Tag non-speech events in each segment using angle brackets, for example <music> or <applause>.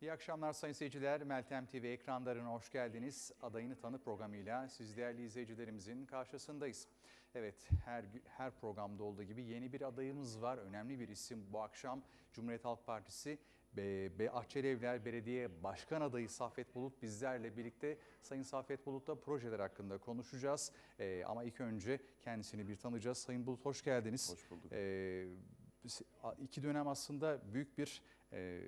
İyi akşamlar sayın seyirciler. Meltem TV ekranlarına hoş geldiniz. Adayını Tanı programıyla siz değerli izleyicilerimizin karşısındayız. Evet her her programda olduğu gibi yeni bir adayımız var. Önemli bir isim bu akşam Cumhuriyet Halk Partisi Be Bahçelievler Belediye Başkan adayı Saffet Bulut bizlerle birlikte Sayın Saffet Bulut'la projeler hakkında konuşacağız. Ee, ama ilk önce kendisini bir tanıyacağız. Sayın Bulut hoş geldiniz. Hoş bulduk. Ee, iki dönem aslında büyük bir e,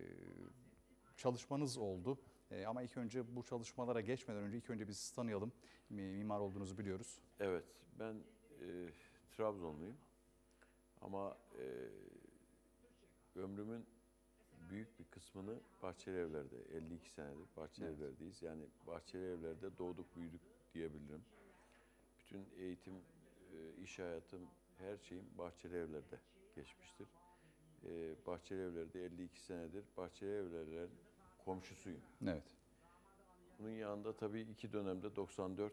çalışmanız oldu. E, ama ilk önce bu çalışmalara geçmeden önce ilk önce biz sizi tanıyalım. Mimar olduğunuzu biliyoruz. Evet, ben e, Trabzonluyum. Ama e, ömrümün büyük bir kısmını Bahçeli Evler'de, 52 senedir Bahçeli Evet. Evler'deyiz. Yani Bahçeli Evler'de doğduk, büyüdük diyebilirim. Bütün eğitim, e, iş hayatım, her şeyim Bahçeli Evler'de geçmiştir. E, Bahçeli Evler'de 52 senedir Bahçeli Evler'lerin komşusuyum. Evet. Bunun yanında tabii iki dönemde 94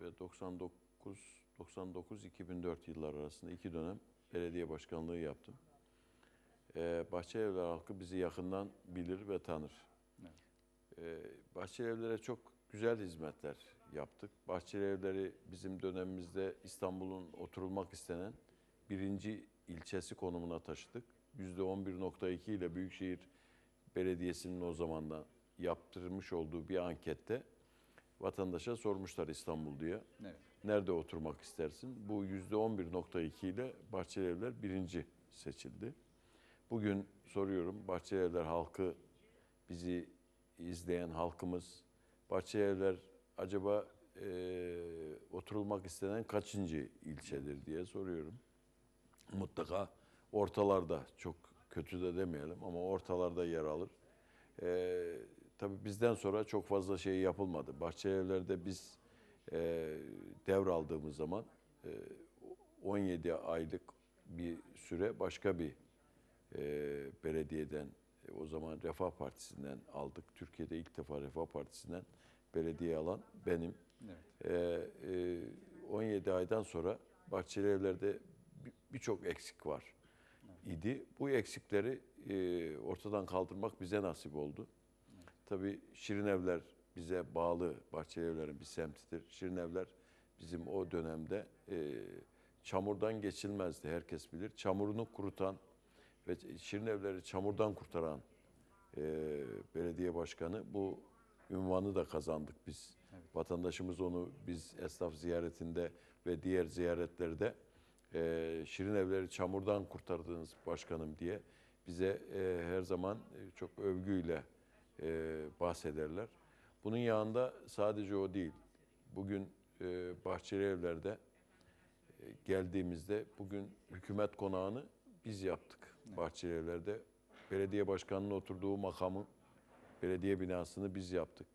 ve 99 99-2004 yıllar arasında iki dönem belediye başkanlığı yaptım. Ee, Bahçelievler halkı bizi yakından bilir ve tanır. Evet. Ee, Bahçelievlere çok güzel hizmetler yaptık. Bahçelievleri bizim dönemimizde İstanbul'un oturulmak istenen birinci ilçesi konumuna taşıdık. %11.2 ile Büyükşehir Belediyesi'nin o zamandan yaptırmış olduğu bir ankette vatandaşa sormuşlar İstanbul diye. Evet. Nerede oturmak istersin? Bu %11.2 ile Bahçelievler birinci seçildi. Bugün soruyorum Bahçelievler halkı, bizi izleyen halkımız, Bahçelievler acaba e, oturulmak istenen kaçıncı ilçedir diye soruyorum. Mutlaka ortalarda, çok kötü de demeyelim ama ortalarda yer alır. E, tabii bizden sonra çok fazla şey yapılmadı. Bahçelievler'de biz e, devraldığımız zaman e, 17 aylık bir süre başka bir e, belediyeden e, o zaman Refah Partisi'nden aldık. Türkiye'de ilk defa Refah Partisi'nden belediye alan benim. Evet. E, e, 17 aydan sonra Bahçeli Evler'de bir- birçok eksik var idi. Bu eksikleri e, ortadan kaldırmak bize nasip oldu. Tabii Şirin Evler bize bağlı Bahçeli Evler'in bir semtidir. Şirin Evler bizim o dönemde e, çamurdan geçilmezdi herkes bilir. Çamurunu kurutan ve Şirin Evler'i çamurdan kurtaran e, belediye başkanı bu ünvanı da kazandık biz. Vatandaşımız onu biz esnaf ziyaretinde ve diğer ziyaretlerde e, Şirin Evleri çamurdan kurtardınız başkanım diye bize e, her zaman e, çok övgüyle e, bahsederler. Bunun yanında sadece o değil. Bugün e, Bahçeli Evler'de e, geldiğimizde bugün hükümet konağını biz yaptık. Bahçeli Evler'de belediye başkanının oturduğu makamı, belediye binasını biz yaptık.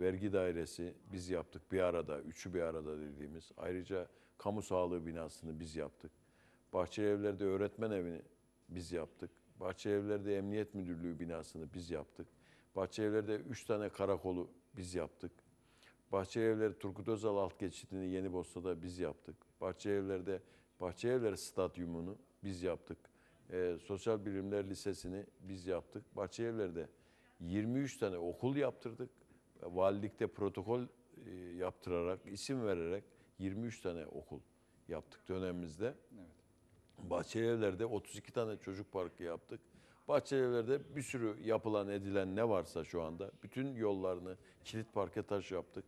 Vergi dairesi biz yaptık bir arada, üçü bir arada dediğimiz. Ayrıca kamu sağlığı binasını biz yaptık. Bahçeli Evler'de öğretmen evini biz yaptık. Bahçeli Evler'de emniyet müdürlüğü binasını biz yaptık. Bahçeli Evler'de üç tane karakolu biz yaptık. Bahçelievleri Turgut Özal alt geçidini Yeni Bosna'da biz yaptık. Bahçelievler'de Bahçelievler Stadyumunu biz yaptık. Ee, Sosyal Bilimler Lisesi'ni biz yaptık. Bahçelievler'de 23 tane okul yaptırdık. Valilikte protokol e, yaptırarak, isim vererek 23 tane okul yaptık dönemimizde. Evet. Bahçelievler'de 32 tane çocuk parkı yaptık. Bahçelievler'de bir sürü yapılan edilen ne varsa şu anda bütün yollarını kilit parke taş yaptık.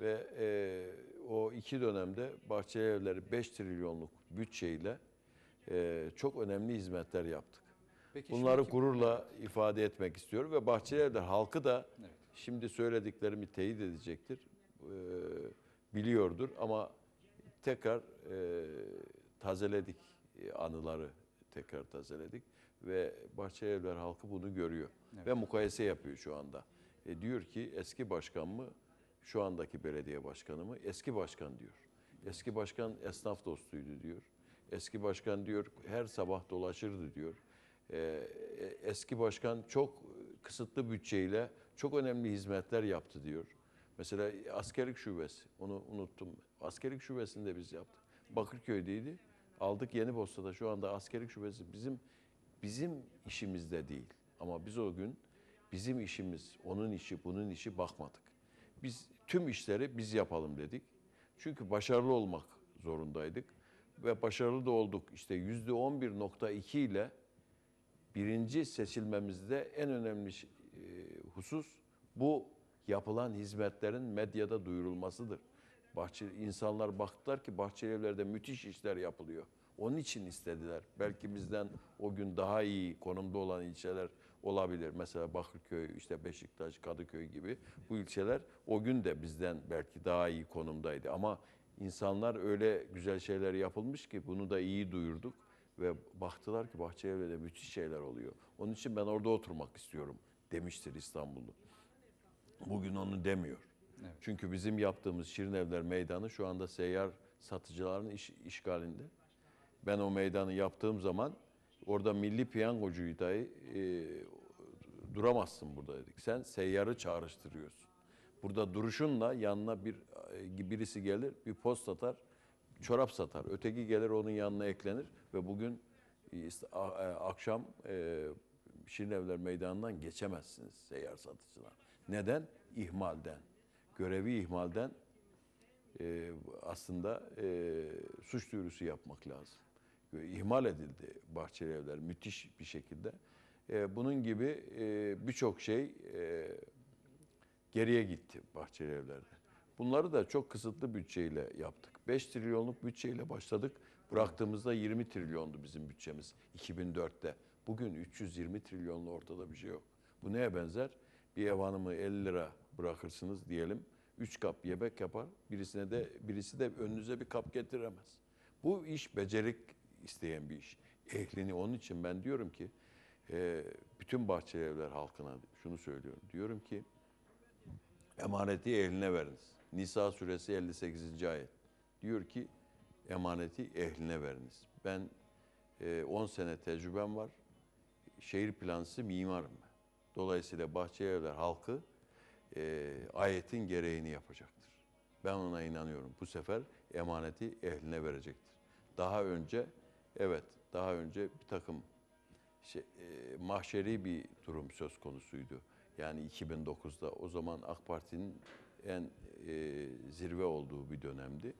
Ve e, o iki dönemde Bahçelievler'i 5 trilyonluk bütçeyle e, çok önemli hizmetler yaptık. Peki Bunları şimdi- gururla ifade etmek istiyorum ve Bahçelievler halkı da Evet. şimdi söylediklerimi teyit edecektir, e, biliyordur ama tekrar e, tazeledik e, anıları tekrar tazeledik ve Bahçelievler halkı bunu görüyor Evet. ve mukayese yapıyor şu anda. E, diyor ki eski başkan mı şu andaki belediye başkanı mı? Eski başkan diyor. Eski başkan esnaf dostuydu diyor. Eski başkan diyor her sabah dolaşırdı diyor. E, e, eski başkan çok kısıtlı bütçeyle çok önemli hizmetler yaptı diyor. Mesela askerlik şubesi, onu unuttum. Askerlik şubesini de biz yaptık. Bakırköy'deydi. Aldık Yeni Bosna'da şu anda askerlik şubesi bizim bizim işimizde değil. Ama biz o gün Bizim işimiz, onun işi, bunun işi bakmadık. Biz tüm işleri biz yapalım dedik. Çünkü başarılı olmak zorundaydık ve başarılı da olduk. İşte yüzde 11.2 ile birinci seçilmemizde en önemli e, husus bu yapılan hizmetlerin medyada duyurulmasıdır. Bahçe, insanlar baktılar ki Bahçelievler'de müthiş işler yapılıyor. Onun için istediler. Belki bizden o gün daha iyi konumda olan ilçeler olabilir. Mesela Bakırköy, işte Beşiktaş, Kadıköy gibi bu ilçeler o gün de bizden belki daha iyi konumdaydı. Ama insanlar öyle güzel şeyler yapılmış ki bunu da iyi duyurduk ve baktılar ki Bahçelievler'de müthiş şeyler oluyor. Onun için ben orada oturmak istiyorum demiştir İstanbullu. Bugün onu demiyor. Evet. Çünkü bizim yaptığımız Şirinevler Meydanı şu anda seyyar satıcıların iş, işgalinde. Ben o meydanı yaptığım zaman orada milli piyangocuyu dahi e, duramazsın burada dedik. Sen seyyarı çağrıştırıyorsun. Burada duruşunla yanına bir e, birisi gelir, bir post atar, çorap satar. Öteki gelir onun yanına eklenir ve bugün e, e, akşam e, Şirinevler Meydanı'ndan geçemezsiniz seyyar satıcılar. Neden? İhmalden. Görevi ihmalden e, aslında e, suç duyurusu yapmak lazım. İhmal edildi Bahçeli Evler müthiş bir şekilde. E, bunun gibi e, birçok şey e, geriye gitti Bahçeli Evler'de. Bunları da çok kısıtlı bütçeyle yaptık. 5 trilyonluk bütçeyle başladık. Bıraktığımızda 20 trilyondu bizim bütçemiz 2004'te. Bugün 320 trilyonlu ortada bir şey yok. Bu neye benzer? Bir ev hanımı 50 lira bırakırsınız diyelim. 3 kap yemek yapar. Birisine de birisi de önünüze bir kap getiremez. Bu iş becerik isteyen bir iş. Ehlini onun için ben diyorum ki e, bütün Bahçeli Evler halkına şunu söylüyorum. Diyorum ki emaneti ehline veriniz. Nisa suresi 58. ayet. Diyor ki emaneti ehline veriniz. Ben e, 10 sene tecrübem var. Şehir plancısı mimarım ben. Dolayısıyla Bahçelievler halkı e, ayetin gereğini yapacaktır. Ben ona inanıyorum. Bu sefer emaneti ehline verecektir. Daha önce evet daha önce bir takım şey, e, mahşeri bir durum söz konusuydu. Yani 2009'da o zaman AK Parti'nin en e, zirve olduğu bir dönemdi.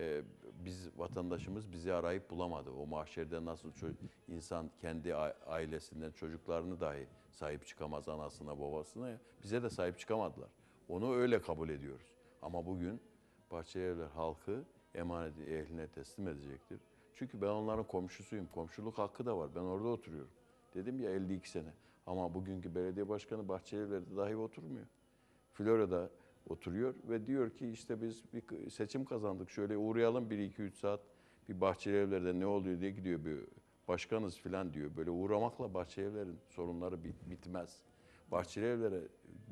E, biz vatandaşımız bizi arayıp bulamadı. O mahşerde nasıl insan kendi ailesinden çocuklarını dahi sahip çıkamaz anasına babasına bize de sahip çıkamadılar. Onu öyle kabul ediyoruz. Ama bugün Bahçelievler halkı emaneti ehline teslim edecektir. Çünkü ben onların komşusuyum. Komşuluk hakkı da var. Ben orada oturuyorum. Dedim ya 52 sene. Ama bugünkü belediye başkanı Bahçelievler'de dahi oturmuyor. Florya'da oturuyor ve diyor ki işte biz bir seçim kazandık. Şöyle uğrayalım 1-2-3 saat bir Bahçelievler'de ne oluyor diye gidiyor bir başkanız falan diyor. Böyle uğramakla Bahçelievler'in sorunları bit- bitmez. Bahçelievler'e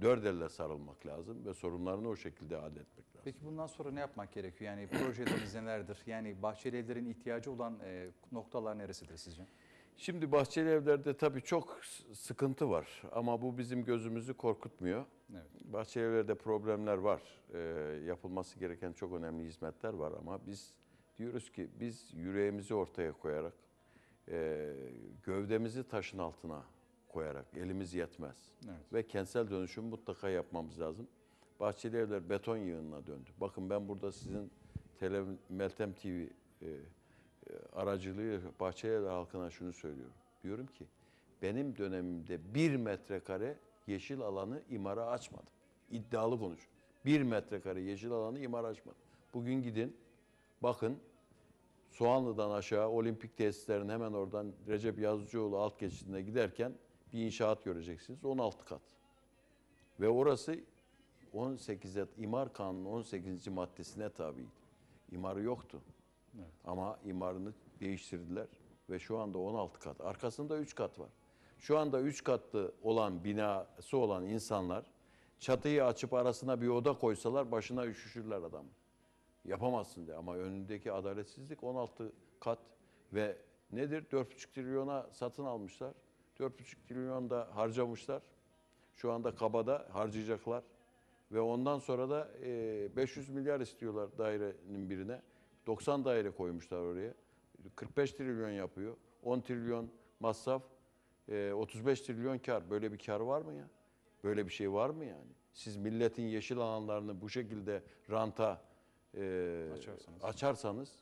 dört elle sarılmak lazım ve sorunlarını o şekilde halletmek lazım. Peki bundan sonra ne yapmak gerekiyor? Yani projeleriniz nelerdir? Yani Bahçeli Evler'in ihtiyacı olan e, noktalar neresidir sizce? Şimdi Bahçeli Evler'de tabii çok sıkıntı var ama bu bizim gözümüzü korkutmuyor. Evet. Bahçeli Evler'de problemler var. Ee, yapılması gereken çok önemli hizmetler var ama biz diyoruz ki biz yüreğimizi ortaya koyarak, e, gövdemizi taşın altına koyarak elimiz yetmez. Evet. Ve kentsel dönüşüm mutlaka yapmamız lazım. Bahçeli Evler beton yığınına döndü. Bakın ben burada sizin Tele, Meltem TV e, e, aracılığıyla Bahçeli halkına şunu söylüyorum. Diyorum ki benim dönemimde bir metrekare yeşil alanı imara açmadım. İddialı konuş. Bir metrekare yeşil alanı imara açmadım. Bugün gidin bakın Soğanlı'dan aşağı olimpik tesislerin hemen oradan Recep Yazıcıoğlu alt geçidine giderken bir inşaat göreceksiniz. 16 kat. Ve orası 18'e imar kanunun 18. maddesine tabiydi. İmarı yoktu. Evet. Ama imarını değiştirdiler ve şu anda 16 kat. Arkasında 3 kat var. Şu anda 3 katlı olan binası olan insanlar çatıyı açıp arasına bir oda koysalar başına üşüşürler adam. Yapamazsın diye ama önündeki adaletsizlik 16 kat ve nedir? 4,5 trilyona satın almışlar. 4,5 trilyon da harcamışlar. Şu anda kabada harcayacaklar. Ve ondan sonra da e, 500 milyar istiyorlar dairenin birine. 90 daire koymuşlar oraya. 45 trilyon yapıyor. 10 trilyon masraf, e, 35 trilyon kar. Böyle bir kar var mı ya? Böyle bir şey var mı yani? Siz milletin yeşil alanlarını bu şekilde ranta e, Açarsanız. açarsanız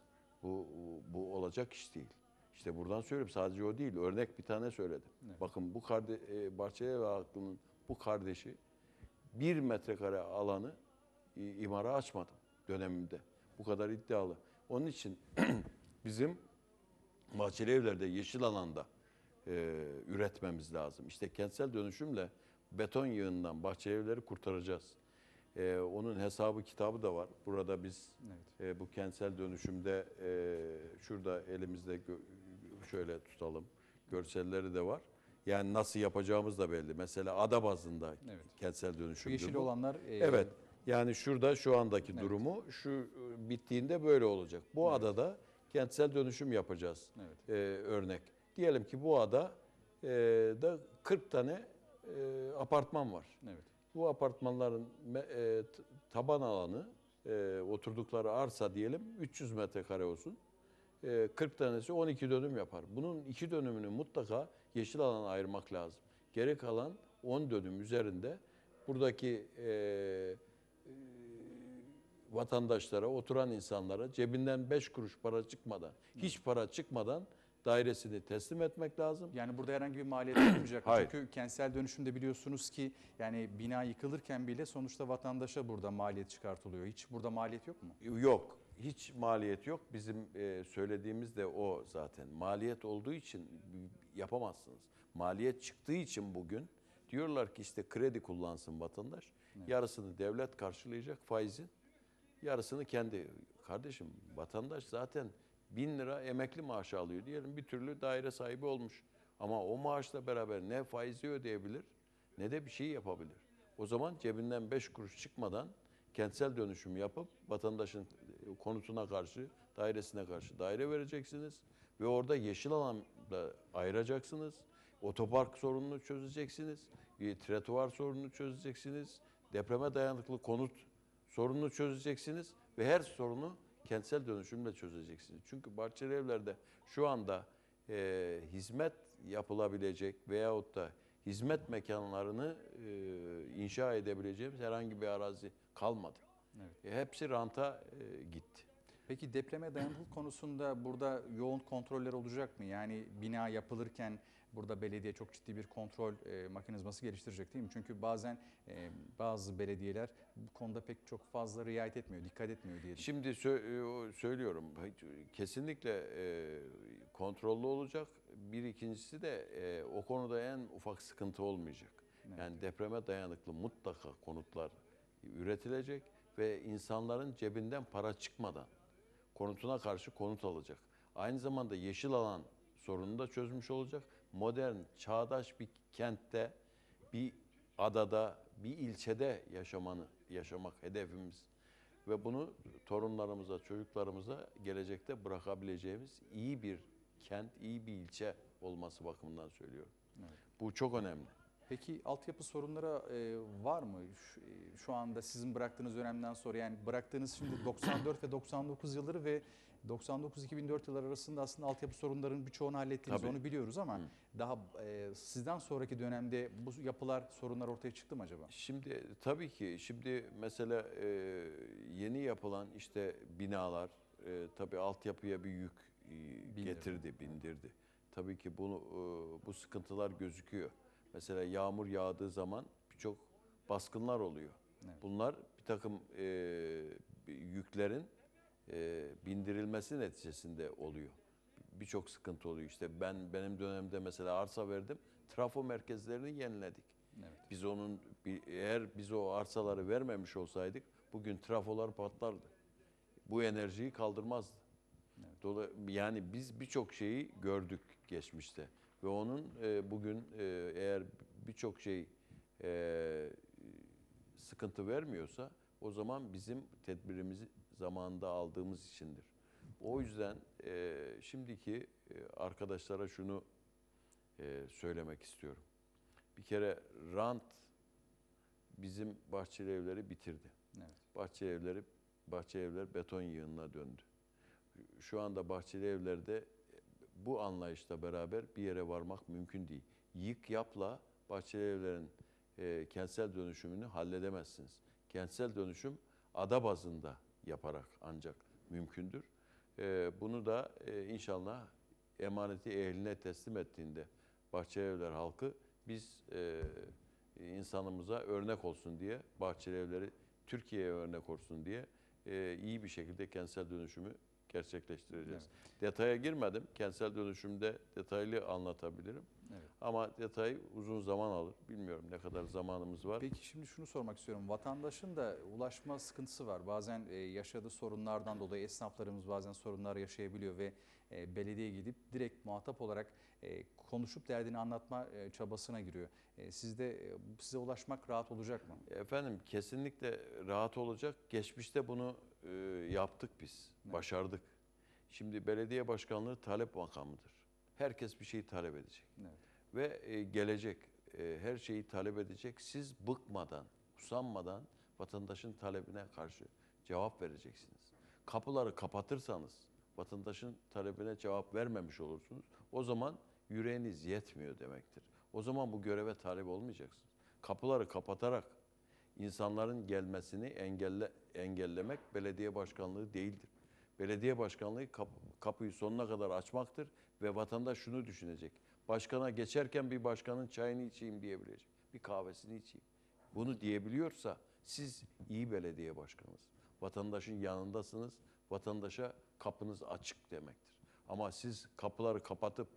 bu, bu olacak iş değil. İşte buradan söylüyorum sadece o değil. Örnek bir tane söyledim. Evet. Bakın bu karde, e, Bahçeli halkının bu kardeşi bir metrekare alanı i- imara açmadı döneminde. Bu kadar iddialı. Onun için <clears throat> bizim bahçeli evlerde yeşil alanda e, üretmemiz lazım. İşte kentsel dönüşümle beton yığından bahçeli evleri kurtaracağız. E, onun hesabı kitabı da var. Burada biz Evet. e, bu kentsel dönüşümde e, şurada elimizde şöyle tutalım. Görselleri de var. Yani nasıl yapacağımız da belli. Mesela ada bazında Evet. kentsel dönüşüm. yeşil bu. olanlar e, Evet. Yani şurada şu andaki Evet. durumu şu e, bittiğinde böyle olacak. Bu Evet. adada kentsel dönüşüm yapacağız. Evet. e, örnek. Diyelim ki bu ada e, da 40 tane e, apartman var. Evet. Bu apartmanların e, taban alanı e, oturdukları arsa diyelim 300 metrekare olsun. E, 40 tanesi 12 dönüm yapar. Bunun 2 dönümünü mutlaka yeşil alana ayırmak lazım. Geri kalan 10 dönüm üzerinde buradaki e, vatandaşlara, oturan insanlara cebinden 5 kuruş para çıkmadan, hiç para çıkmadan dairesini teslim etmek lazım. Yani burada herhangi bir maliyet olmayacak. <coughs> Çünkü kentsel dönüşümde biliyorsunuz ki yani bina yıkılırken bile sonuçta vatandaşa burada maliyet çıkartılıyor. Hiç burada maliyet yok mu? Yok. Hiç maliyet yok. Bizim e, söylediğimiz de o zaten. Maliyet olduğu için yapamazsınız. Maliyet çıktığı için bugün diyorlar ki işte kredi kullansın vatandaş. Yarısını devlet karşılayacak faizin. Yarısını kendi. Kardeşim vatandaş zaten bin lira emekli maaşı alıyor diyelim bir türlü daire sahibi olmuş. Ama o maaşla beraber ne faizi ödeyebilir ne de bir şey yapabilir. O zaman cebinden beş kuruş çıkmadan kentsel dönüşüm yapıp vatandaşın konutuna karşı, dairesine karşı daire vereceksiniz. Ve orada yeşil alanla ayıracaksınız. Otopark sorununu çözeceksiniz. Bir Tretuar sorununu çözeceksiniz. Depreme dayanıklı konut sorununu çözeceksiniz. Ve her sorunu kentsel dönüşümle çözeceksiniz. Çünkü Bahçeli Evler'de şu anda e, hizmet yapılabilecek veyahut da hizmet mekanlarını e, inşa edebileceğimiz herhangi bir arazi kalmadı. Evet. E, hepsi ranta e, gitti. Peki depreme dayanıklılık konusunda burada yoğun kontroller olacak mı? Yani bina yapılırken burada belediye çok ciddi bir kontrol e, mekanizması geliştirecek değil mi? Çünkü bazen e, bazı belediyeler bu konuda pek çok fazla riayet etmiyor, dikkat etmiyor diyelim. Şimdi sö- e, söylüyorum kesinlikle e, kontrollü olacak. Bir ikincisi de e, o konuda en ufak sıkıntı olmayacak. Evet. Yani depreme dayanıklı mutlaka konutlar üretilecek ve insanların cebinden para çıkmadan konutuna karşı konut alacak. Aynı zamanda yeşil alan sorununu da çözmüş olacak. Modern, çağdaş bir kentte, bir adada, bir ilçede yaşamanı yaşamak hedefimiz. Ve bunu torunlarımıza, çocuklarımıza gelecekte bırakabileceğimiz iyi bir kent, iyi bir ilçe olması bakımından söylüyorum. Evet. Bu çok önemli. Peki altyapı sorunları e, var mı şu, e, şu anda sizin bıraktığınız dönemden sonra? Yani bıraktığınız şimdi 94 ve 99 yılları ve 99-2004 yılları arasında aslında altyapı sorunlarının birçoğunu hallettiniz Tabii. onu biliyoruz ama Hı. daha e, sizden sonraki dönemde bu yapılar sorunlar ortaya çıktı mı acaba? Şimdi tabii ki şimdi mesela e, yeni yapılan işte binalar e, tabii altyapıya bir yük e, getirdi, bindirdi. Tabii ki bunu e, bu sıkıntılar gözüküyor. Mesela yağmur yağdığı zaman birçok baskınlar oluyor. Evet. Bunlar bir takım e, yüklerin e, bindirilmesi neticesinde oluyor. Birçok sıkıntı oluyor. İşte ben benim dönemde mesela arsa verdim. Trafo merkezlerini yeniledik. Evet. Biz onun eğer biz o arsaları vermemiş olsaydık bugün trafolar patlardı. Bu enerjiyi kaldırmazdı. Evet. Dolayı yani biz birçok şeyi gördük geçmişte ve onun e, bugün e, eğer birçok şey e, sıkıntı vermiyorsa o zaman bizim tedbirimizi zamanında aldığımız içindir. O yüzden e, şimdiki e, arkadaşlara şunu e, söylemek istiyorum. Bir kere rant bizim bahçeli evleri bitirdi. Evet. Bahçeli evleri bahçeli evler beton yığınına döndü. Şu anda bahçeli evlerde bu anlayışla beraber bir yere varmak mümkün değil. Yık yapla bahçeli evlerin e, kentsel dönüşümünü halledemezsiniz. Kentsel dönüşüm ada bazında yaparak ancak mümkündür. E, bunu da e, inşallah emaneti ehline teslim ettiğinde Bahçelievler halkı biz e, insanımıza örnek olsun diye Bahçeli Evleri Türkiye'ye örnek olsun diye e, iyi bir şekilde kentsel dönüşümü gerçekleştireceğiz. Detaya girmedim. Kentsel dönüşümde detaylı anlatabilirim. Evet. Ama detayı uzun zaman alır. Bilmiyorum ne kadar zamanımız var. Peki şimdi şunu sormak istiyorum. Vatandaşın da ulaşma sıkıntısı var. Bazen e, yaşadığı sorunlardan dolayı esnaflarımız bazen sorunlar yaşayabiliyor ve e, belediye gidip direkt muhatap olarak e, konuşup derdini anlatma çabasına giriyor. Sizde size ulaşmak rahat olacak mı? Efendim kesinlikle rahat olacak. Geçmişte bunu e, yaptık biz. Başardık. Şimdi belediye başkanlığı talep makamıdır. Herkes bir şeyi talep edecek. Evet. ve e, gelecek e, her şeyi talep edecek. Siz bıkmadan, usanmadan vatandaşın talebine karşı cevap vereceksiniz. Kapıları kapatırsanız vatandaşın talebine cevap vermemiş olursunuz. O zaman yüreğiniz yetmiyor demektir. O zaman bu göreve talep olmayacaksınız. Kapıları kapatarak insanların gelmesini engelle, engellemek belediye başkanlığı değildir. Belediye başkanlığı kap- kapıyı sonuna kadar açmaktır ve vatandaş şunu düşünecek. Başkana geçerken bir başkanın çayını içeyim diyebilecek. Bir kahvesini içeyim. Bunu diyebiliyorsa siz iyi belediye başkanısınız. Vatandaşın yanındasınız. Vatandaşa kapınız açık demektir. Ama siz kapıları kapatıp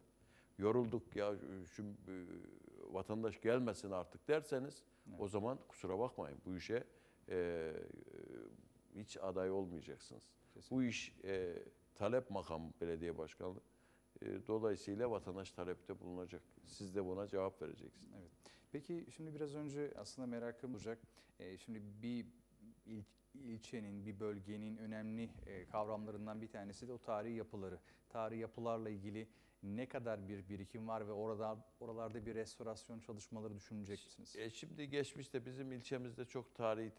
yorulduk ya şu vatandaş gelmesin artık derseniz o zaman kusura bakmayın bu işe e, e, hiç aday olmayacaksınız. Bu iş e, talep makamı belediye başkanlığı. E, dolayısıyla vatandaş talepte bulunacak. Siz de buna cevap vereceksiniz. Evet. Peki şimdi biraz önce aslında merakım olacak. Ee, şimdi bir il- ilçenin, bir bölgenin önemli e, kavramlarından bir tanesi de o tarihi yapıları. Tarihi yapılarla ilgili ne kadar bir birikim var ve orada oralarda bir restorasyon çalışmaları düşünecek misiniz? E, şimdi geçmişte bizim ilçemizde çok tarihi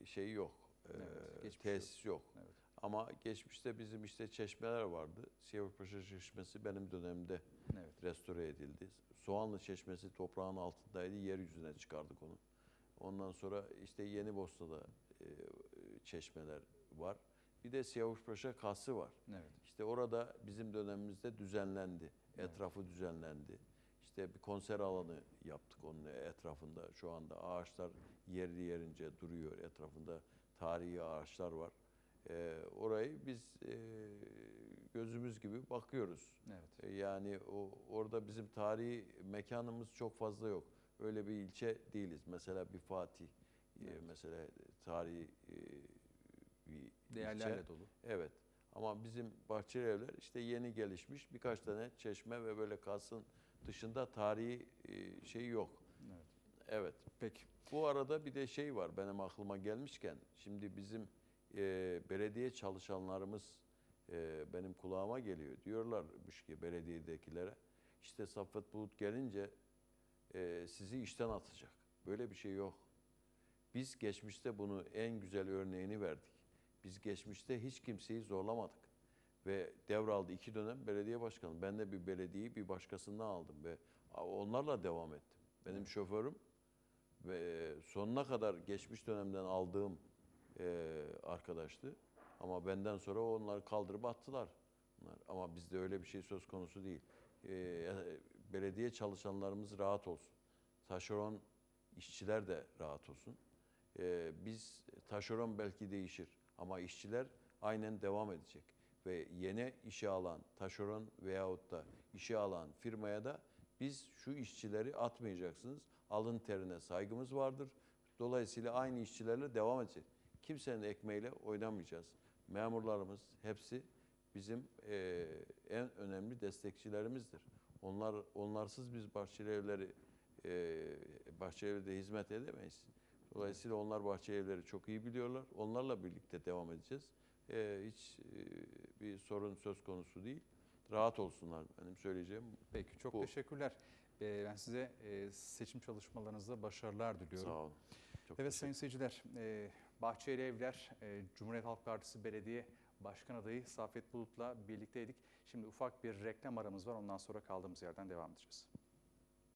e, şey yok. E, Evet, geçmiş tesis yok. Evet. Ama geçmişte bizim işte çeşmeler vardı. Siyavuşpaşa Çeşmesi benim dönemimde Evet. restore edildi. Soğanlı Çeşmesi toprağın altındaydı. Yeryüzüne çıkardık onu. Ondan sonra işte Yeni Bosna'da e, çeşmeler var. Bir de Siyavuşpaşa Kası var. Evet. İşte orada bizim dönemimizde düzenlendi. Evet. Etrafı düzenlendi. İşte bir konser alanı yaptık onun etrafında. Şu anda ağaçlar yerli yerince duruyor. Etrafında tarihi ağaçlar var. Ee, orayı biz e, gözümüz gibi bakıyoruz. Evet. E, Yani o orada bizim tarihi mekanımız çok fazla yok. Öyle bir ilçe değiliz. Mesela bir Fatih, e, Evet. mesela tarihi e, bir Değerlerle ilçe. dolu. Evet. Ama bizim Bahçeli Evler işte yeni gelişmiş birkaç tane çeşme ve böyle kalsın dışında tarihi e, şey yok. Evet. Evet. Peki. Bu arada bir de şey var benim aklıma gelmişken şimdi bizim e, belediye çalışanlarımız e, benim kulağıma geliyor. Diyorlarmış ki belediyedekilere işte Saffet Bulut gelince e, sizi işten atacak. Böyle bir şey yok. Biz geçmişte bunu en güzel örneğini verdik. Biz geçmişte hiç kimseyi zorlamadık. Ve devraldı iki dönem belediye başkanı. Ben de bir belediyeyi bir başkasından aldım ve onlarla devam ettim. Benim şoförüm ve sonuna kadar geçmiş dönemden aldığım e, arkadaştı. Ama benden sonra onları kaldırıp attılar. Bunlar. Ama bizde öyle bir şey söz konusu değil. E, belediye çalışanlarımız rahat olsun. Taşeron işçiler de rahat olsun. E, biz taşeron belki değişir ama işçiler aynen devam edecek. Ve yeni işe alan taşeron veyahut da işe alan firmaya da biz şu işçileri atmayacaksınız. Alın terine saygımız vardır. Dolayısıyla aynı işçilerle devam edecek. Kimsenin ekmeğiyle oynamayacağız. Memurlarımız hepsi bizim eee, en önemli destekçilerimizdir. Onlar onlarsız biz Bahçeli Evleri eee Bahçeli Evler'de hizmet edemeyiz. Dolayısıyla onlar Bahçeli Evleri çok iyi biliyorlar. Onlarla birlikte devam edeceğiz. Eee, hiç eee, bir sorun söz konusu değil. Rahat olsunlar benim söyleyeceğim. Peki çok Bu- teşekkürler. Ee, Ben size e, seçim çalışmalarınızda başarılar diliyorum. Sağ olun. Çok Evet sayın seyirciler, e, Bahçeli Evler, e, Cumhuriyet Halk Partisi Belediye Başkan Adayı Safet Bulut'la birlikteydik. Şimdi ufak bir reklam aramız var, ondan sonra kaldığımız yerden devam edeceğiz.